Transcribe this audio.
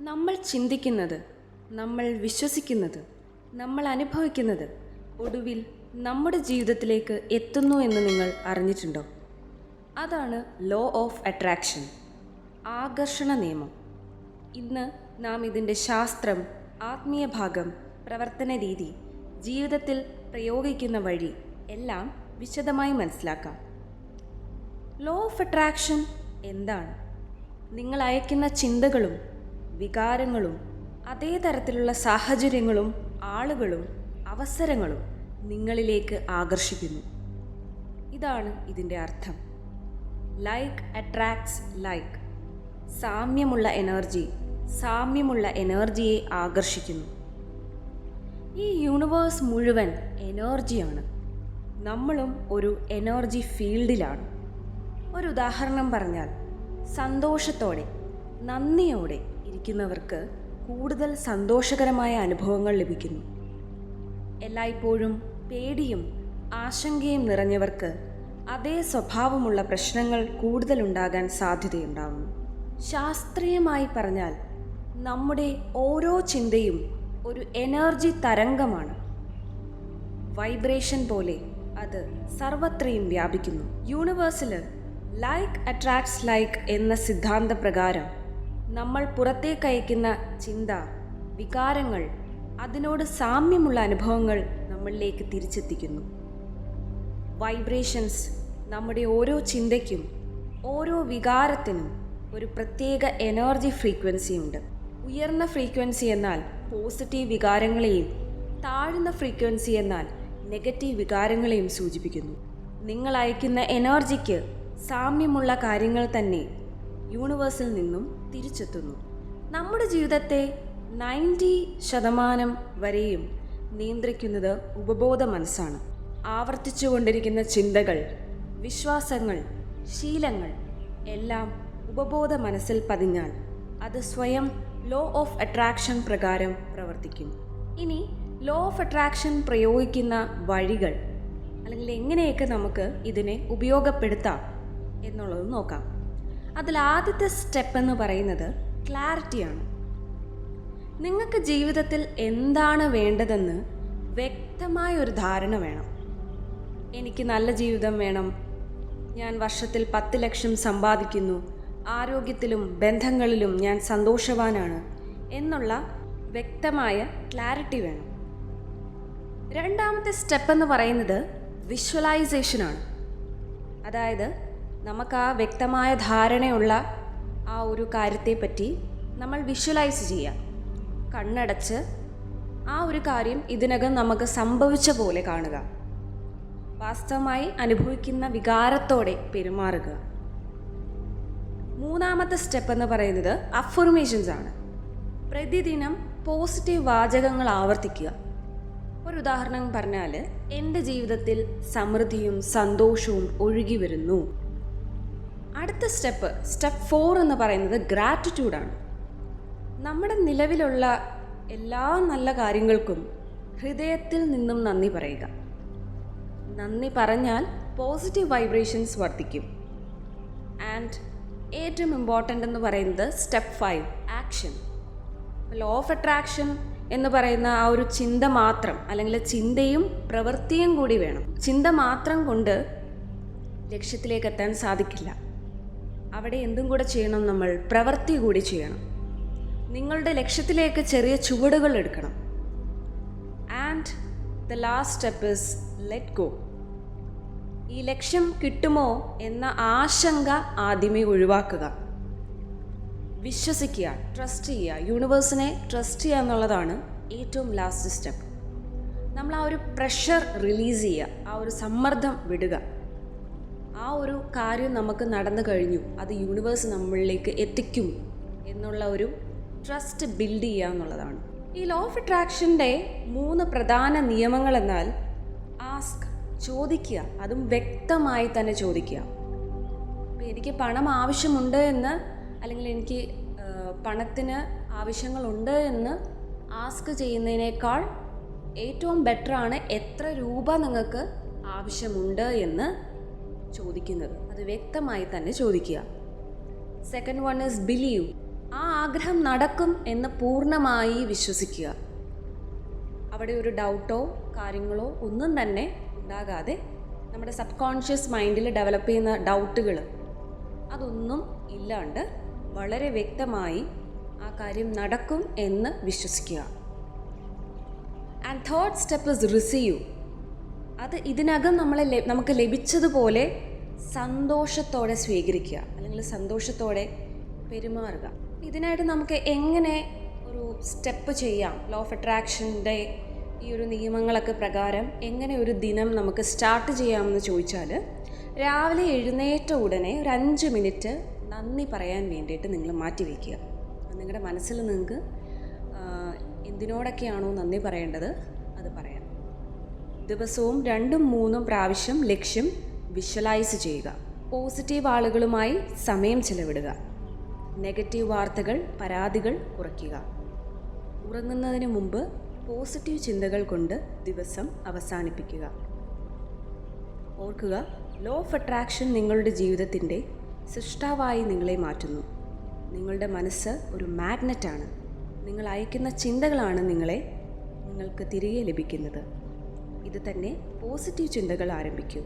നമ്മൾ ചിന്തിക്കുന്നത് നമ്മൾ വിശ്വസിക്കുന്നത് നമ്മൾ അനുഭവിക്കുന്നത് ഒടുവിൽ നമ്മുടെ ജീവിതത്തിലേക്ക് എത്തുന്നു എന്ന് നിങ്ങൾ അറിഞ്ഞിട്ടുണ്ടോ? അതാണ് ലോ ഓഫ് അട്രാക്ഷൻ ആകർഷണ നിയമം. ഇന്ന് നാം ഇതിന്റെ ശാസ്ത്രം ആത്മീയ ഭാഗം പ്രവർത്തന രീതി ജീവിതത്തിൽ പ്രയോഗിക്കുന്ന വഴി എല്ലാം വിശദമായി മനസ്സിലാക്കാം. ലോ ഓഫ് അട്രാക്ഷൻ എന്താണ്? നിങ്ങൾ അയക്കുന്ന ചിന്തകളും വികാരങ്ങളും അതേ തരത്തിലുള്ള സാഹചര്യങ്ങളും ആളുകളും അവസരങ്ങളും നിങ്ങളിലേക്ക് ആകർഷിക്കുന്നു. ഇതാണ് ഇതിന്റെ അർത്ഥം. ലൈക്ക് അട്രാക്ട്സ് ലൈക്ക് സാമ്യമുള്ള എനർജി സാമ്യമുള്ള എനർജിയെ ആകർഷിക്കുന്നു. ഈ യൂണിവേഴ്സ് മുഴുവൻ എനർജിയാണ്. നമ്മളും ഒരു എനർജി ഫീൽഡിലാണ്. ഒരു ഉദാഹരണം പറഞ്ഞാൽ സന്തോഷത്തോടെ നന്ദിയോടെ ഇരിക്കുന്നവർക്ക് കൂടുതൽ സന്തോഷകരമായ അനുഭവങ്ങൾ ലഭിക്കുന്നു. എല്ലായ്പ്പോഴും പേടിയും ആശങ്കയും നിറഞ്ഞവർക്ക് അതേ സ്വഭാവമുള്ള പ്രശ്നങ്ങൾ കൂടുതലുണ്ടാകാൻ സാധ്യതയുണ്ടാവുന്നു ശാസ്ത്രീയമായി പറഞ്ഞാൽ നമ്മുടെ ഓരോ ചിന്തയും ഒരു എനർജി തരംഗമാണ്. വൈബ്രേഷൻ പോലെ അത് സർവത്രയും വ്യാപിക്കുന്നു. യൂണിവേഴ്സിൽ ലൈക്ക് അട്രാക്ട്സ് ലൈക്ക് എന്ന സിദ്ധാന്ത പ്രകാരം നമ്മൾ പുറത്തേക്ക് അയക്കുന്ന ചിന്ത വികാരങ്ങൾ അതിനോട് സാമ്യമുള്ള അനുഭവങ്ങൾ നമ്മളിലേക്ക് തിരിച്ചെത്തിക്കുന്നു. വൈബ്രേഷൻസ് നമ്മുടെ ഓരോ ചിന്തയ്ക്കും ഓരോ വികാരത്തിനും ഒരു പ്രത്യേക എനർജി ഫ്രീക്വൻസി ഉണ്ട്. ഉയർന്ന ഫ്രീക്വൻസി എന്നാൽ പോസിറ്റീവ് വികാരങ്ങളെയും താഴ്ന്ന ഫ്രീക്വൻസി എന്നാൽ നെഗറ്റീവ് വികാരങ്ങളെയും സൂചിപ്പിക്കുന്നു. നിങ്ങൾ അയക്കുന്ന എനർജിക്ക് സാമ്യമുള്ള കാര്യങ്ങൾ തന്നെ യൂണിവേഴ്സിൽ നിന്നും തിരിച്ചെത്തുന്നു. നമ്മുടെ ജീവിതത്തെ നയന്റി ശതമാനം വരെയും നിയന്ത്രിക്കുന്നത് ഉപബോധ മനസ്സാണ്. ആവർത്തിച്ചുകൊണ്ടിരിക്കുന്ന ചിന്തകൾ വിശ്വാസങ്ങൾ ശീലങ്ങൾ എല്ലാം ഉപബോധ മനസ്സിൽ പതിഞ്ഞാൽ അത് സ്വയം ലോ ഓഫ് അട്രാക്ഷൻ പ്രകാരം പ്രവർത്തിക്കും. ഇനി ലോ ഓഫ് അട്രാക്ഷൻ പ്രയോഗിക്കുന്ന വഴികൾ അല്ലെങ്കിൽ എങ്ങനെയൊക്കെ നമുക്ക് ഇതിനെ ഉപയോഗപ്പെടുത്താം എന്നുള്ളത് നോക്കാം. അതിൽ ആദ്യത്തെ സ്റ്റെപ്പ് എന്ന് പറയുന്നത് ക്ലാരിറ്റിയാണ് നിങ്ങൾക്ക് ജീവിതത്തിൽ എന്താണ് വേണ്ടതെന്ന് വ്യക്തമായ ഒരു ധാരണ വേണം. എനിക്ക് നല്ല ജീവിതം വേണം. ഞാൻ വർഷത്തിൽ പത്ത് ലക്ഷം സമ്പാദിക്കുന്നു. ആരോഗ്യത്തിലും ബന്ധങ്ങളിലും ഞാൻ സന്തോഷവാനാണ് എന്നുള്ള വ്യക്തമായ ക്ലാരിറ്റി വേണം. രണ്ടാമത്തെ സ്റ്റെപ്പ് എന്ന് പറയുന്നത് വിഷ്വലൈസേഷനാണ് അതായത് നമുക്ക് ആ വ്യക്തമായ ധാരണയുള്ള ആ ഒരു കാര്യത്തെപ്പറ്റി നമ്മൾ വിഷ്വലൈസ് ചെയ്യുക കണ്ണടച്ച് ആ ഒരു കാര്യം ഇതിനകം നമുക്ക് സംഭവിച്ച പോലെ കാണുക. വാസ്തവമായി അനുഭവിക്കുന്ന വികാരത്തോടെ പെരുമാറുക. മൂന്നാമത്തെ സ്റ്റെപ്പ് എന്ന് പറയുന്നത് അഫർമേഷൻസ് ആണ്. പ്രതിദിനം പോസിറ്റീവ് വാചകങ്ങൾ ആവർത്തിക്കുക. ഒരു ഉദാഹരണം പറഞ്ഞാൽ എന്റെ ജീവിതത്തിൽ സമൃദ്ധിയും സന്തോഷവും ഒഴുകി വരുന്നു. അടുത്ത സ്റ്റെപ്പ് സ്റ്റെപ്പ് ഫോർ എന്ന് പറയുന്നത് ഗ്രാറ്റിറ്റ്യൂഡാണ് നമ്മുടെ നിലവിലുള്ള എല്ലാ നല്ല കാര്യങ്ങൾക്കും ഹൃദയത്തിൽ നിന്നും നന്ദി പറയുക. നന്ദി പറഞ്ഞാൽ പോസിറ്റീവ് വൈബ്രേഷൻസ് വർദ്ധിക്കും. ആൻഡ് ഏറ്റവും ഇമ്പോർട്ടന്റ് എന്ന് പറയുന്നത് step five action law of attraction എന്ന് പറയുന്ന ആ ഒരു ചിന്ത മാത്രം അല്ലെങ്കിൽ ചിന്തയും പ്രവൃത്തിയും കൂടി വേണം. ചിന്ത മാത്രം കൊണ്ട് ലക്ഷ്യത്തിലേക്ക് എത്താൻ സാധിക്കില്ല. അവിടെ എന്തും കൂടെ ചെയ്യണം നമ്മൾ പ്രവൃത്തി കൂടി ചെയ്യണം. നിങ്ങളുടെ ലക്ഷ്യത്തിലേക്ക് ചെറിയ ചുവടുകൾ എടുക്കണം. And the last step is let go ഈ ലക്ഷ്യം കിട്ടുമോ എന്ന ആശങ്ക ആദ്യമേ ഒഴിവാക്കുക. വിശ്വസിക്കുക ട്രസ്റ്റ് ചെയ്യുക. യൂണിവേഴ്സിനെ ട്രസ്റ്റ് ചെയ്യുക എന്നുള്ളതാണ് ഏറ്റവും ലാസ്റ്റ് സ്റ്റെപ്പ് നമ്മൾ ആ ഒരു പ്രഷർ റിലീസ് ചെയ്യുക ആ ഒരു സമ്മർദ്ദം വിടുക. ആ ഒരു കാര്യം നമുക്ക് നടന്നു കഴിഞ്ഞു. അത് യൂണിവേഴ്സ് നമ്മളിലേക്ക് എത്തിക്കും എന്നുള്ള ഒരു ട്രസ്റ്റ് ബിൽഡ് ചെയ്യുക എന്നുള്ളതാണ്. ഈ ലോ ഓഫ് അട്രാക്ഷന്റെ മൂന്ന് പ്രധാന നിയമങ്ങൾ എന്നാൽ ആസ്ക് ചോദിക്കുക. അതും വ്യക്തമായി തന്നെ ചോദിക്കുക. ഇപ്പം എനിക്ക് പണം ആവശ്യമുണ്ട് എന്ന് അല്ലെങ്കിൽ എനിക്ക് പണത്തിന് ആവശ്യങ്ങളുണ്ട് എന്ന് ആസ്ക് ചെയ്യുന്നതിനേക്കാൾ ഏറ്റവും ബെറ്ററാണ് എത്ര രൂപ നിങ്ങൾക്ക് ആവശ്യമുണ്ട് എന്ന് ചോദിക്കുന്നത്. അത് വ്യക്തമായി തന്നെ ചോദിക്കുക. സെക്കൻഡ് വൺ ഇസ് ബിലീവ് ആ ആഗ്രഹം നടക്കും എന്ന് പൂർണമായി വിശ്വസിക്കുക. അവിടെ ഒരു ഡൗട്ടോ കാര്യങ്ങളോ ഒന്നും തന്നെ ഉണ്ടാകാതെ നമ്മുടെ സബ് കോൺഷ്യസ് മൈൻഡിൽ ഡെവലപ്പ് ചെയ്യുന്ന ഡൗട്ടുകൾ അതൊന്നും ഇല്ലാണ്ട് വളരെ വ്യക്തമായി ആ കാര്യം നടക്കും എന്ന് വിശ്വസിക്കുക. And third step is receive അത് ഇതിനകം നമ്മളെ നമുക്ക് ലഭിച്ചതുപോലെ സന്തോഷത്തോടെ സ്വീകരിക്കുക. അല്ലെങ്കിൽ സന്തോഷത്തോടെ പെരുമാറുക. ഇതിനായിട്ട് നമുക്ക് എങ്ങനെ ഒരു സ്റ്റെപ്പ് ചെയ്യാം? ലോ ഓഫ് അട്രാക്ഷന്റെ ഈ ഒരു നിയമങ്ങളൊക്കെ പ്രകാരം എങ്ങനെ ഒരു ദിനം നമുക്ക് സ്റ്റാർട്ട് ചെയ്യാമെന്ന് ചോദിച്ചാൽ രാവിലെ എഴുന്നേറ്റ ഉടനെ ഒരു അഞ്ച് മിനിറ്റ് നന്ദി പറയാൻ വേണ്ടിയിട്ട് നിങ്ങൾ മാറ്റി വയ്ക്കുക. നിങ്ങളുടെ മനസ്സിൽ നിങ്ങൾക്ക് എന്തിനോടൊക്കെയാണോ നന്ദി പറയേണ്ടത്? ദിവസവും രണ്ടും മൂന്നും പ്രാവശ്യം ലക്ഷ്യം വിഷ്വലൈസ് ചെയ്യുക. പോസിറ്റീവ് ആളുകളുമായി സമയം ചെലവിടുക. നെഗറ്റീവ് വാർത്തകൾ പരാതികൾ കുറയ്ക്കുക. ഉറങ്ങുന്നതിന് മുമ്പ് പോസിറ്റീവ് ചിന്തകൾ കൊണ്ട് ദിവസം അവസാനിപ്പിക്കുക. ഓർക്കുക ലോ ഓഫ് അട്രാക്ഷൻ നിങ്ങളുടെ ജീവിതത്തിന്റെ സൃഷ്ടാവായി നിങ്ങളെ മാറ്റുന്നു. നിങ്ങളുടെ മനസ്സ് ഒരു മാഗ്നറ്റാണ് നിങ്ങൾ അയക്കുന്ന ചിന്തകളാണ് നിങ്ങളെ നിങ്ങൾക്ക് തിരികെ ലഭിക്കുന്നത്. ഇത് തന്നെ പോസിറ്റീവ് ചിന്തകൾ ആരംഭിക്കൂ.